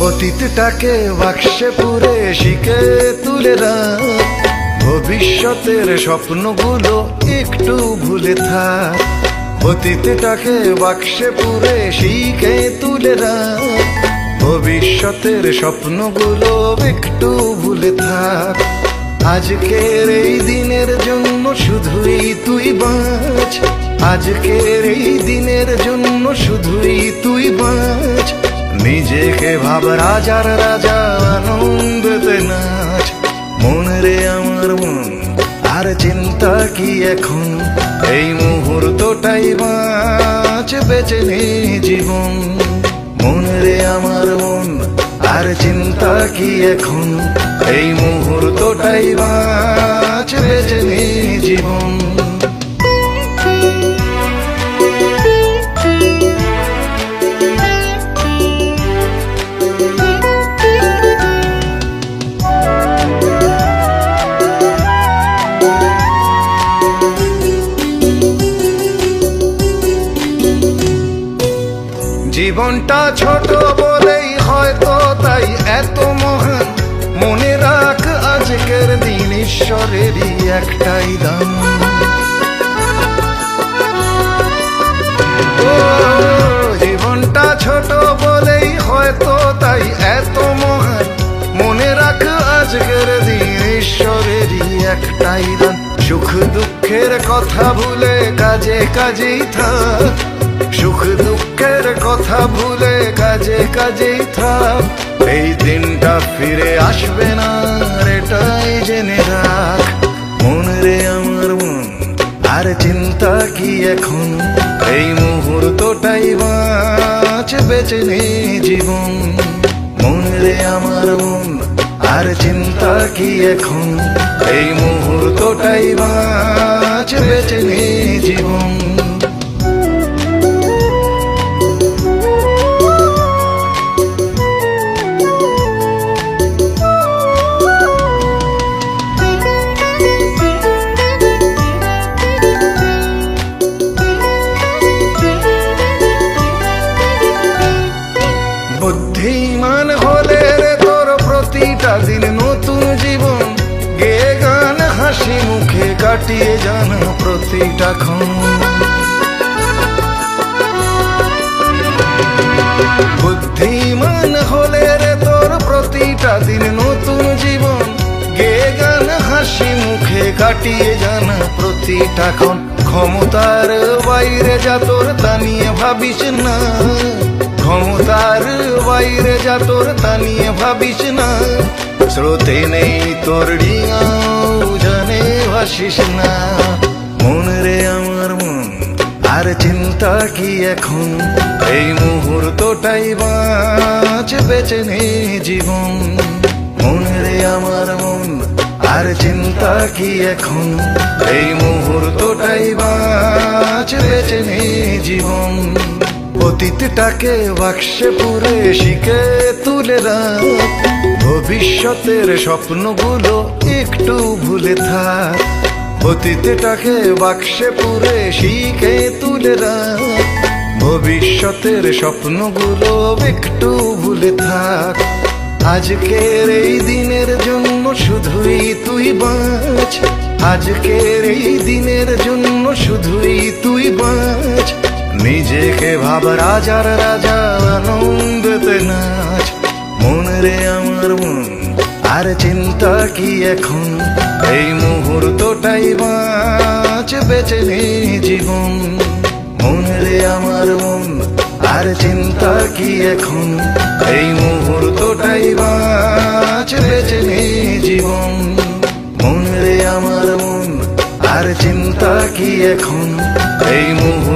অতীতটাকে বাক্সে পুরে শিখে তুলে রাখ ভবিষ্যতের স্বপ্নগুলো একটু ভুলে থাক। অতীতটাকে বাক্সে পুরে শিখে তুলে রাখ ভবিষ্যতের স্বপ্নগুলো একটু ভুলে থাক। আজকের এই দিনের জন্য শুধুই তুই বাঁচ। আজকের এই দিনের জন্য শুধুই তুই বাঁচ। নিজেকে ভাব রাজার রাজা, আনন্দতে নাচ। মন রে আমার মন, আর চিন্তা কি এখন? এই মুহূর্তটাই বাঁচ বেঁচে নে জীবন। মন রে আমার মন, আর চিন্তা কি এখন? এই মুহূর্তটাই বাঁচ বেঁচে নে জীবন। জীবনটা ছোট বলেই হয়তো তাই এত মহান। মনে রাখ, আজকের দিন ঈশ্বরেরই একটাই দাম জীবনটা ছোট বলেই হয়তো তাই এত মহান। মনে রাখ, আজকের দিন ঈশ্বরেরই একটাই দান। সুখ দুঃখের কথা ভুলে কাজে কাজেই থাক। সুখ দুঃখের কথা ভুলে কাজে কাজেই থাক। এই দিনটা ফিরে আসবে না এটাই জেনে রাখ। মন রে আমার মন, আর চিন্তা কি এখন? এই মুহূর্তটাই বাঁচ বেঁচে নে জীবন। মন রে আমার মন, আর চিন্তা কি এখন? এই মুহূর্তটাই বাঁচ বেঁচে নে জীবন। বুদ্ধিমান হলে রে তোর প্রতিটা দিন নতুন জীবন। গে গান হাসি মুখে কাটিয়ে যান প্রতিটা ক্ষণ। বুদ্ধিমান হলে রে তোর প্রতিটা দিন নতুন জীবন। গে গান হাসি মুখে কাটিয়ে জানা প্রতিটা ক্ষণ। ক্ষমতার বাইরে যা তোর তা নিয়ে ভাবিস না। তোর তা নিয়ে ভাবিস না। স্রোতে নেই তোর জানে ভাসিস না। মন রে আমার মন, আর চিন্তা কি এখন? এই মুহূর্তটাই বাঁচ, বেঁচে নে জীবন। মন রে আমার মন, আর চিন্তা কি এখন? এই মুহূর্তটাই অতীতটাকে বাক্সে পুরে শিখে তুলে রাখ ভবিষ্যতের স্বপ্নগুলো একটু ভুলে থাক। অতীতটাকে বাক্সে পুরে শিখে তুলে রাখ ভবিষ্যতের স্বপ্নগুলো একটু ভুলে থাক। আজকের এই দিনের জন্য শুধুই তুই বাঁচ। আজকের এই দিনের জন্য শুধুই তুই বাঁচ। নিজেকে ভাব রাজার রাজা আনন্দতে নাচ। মন রে আমার মন, আর চিন্তা কি এখন? এই মুহূর্তটাই বাঁচ বেঁচে নে জীবন। মন রে আমার মন, আর চিন্তা কি এখন? এই মুহূর্তটাই বাঁচ বেঁচে নে জীবন। মন রে আমার মন, আর চিন্তা কি এখন? এই মুহূর্তটাই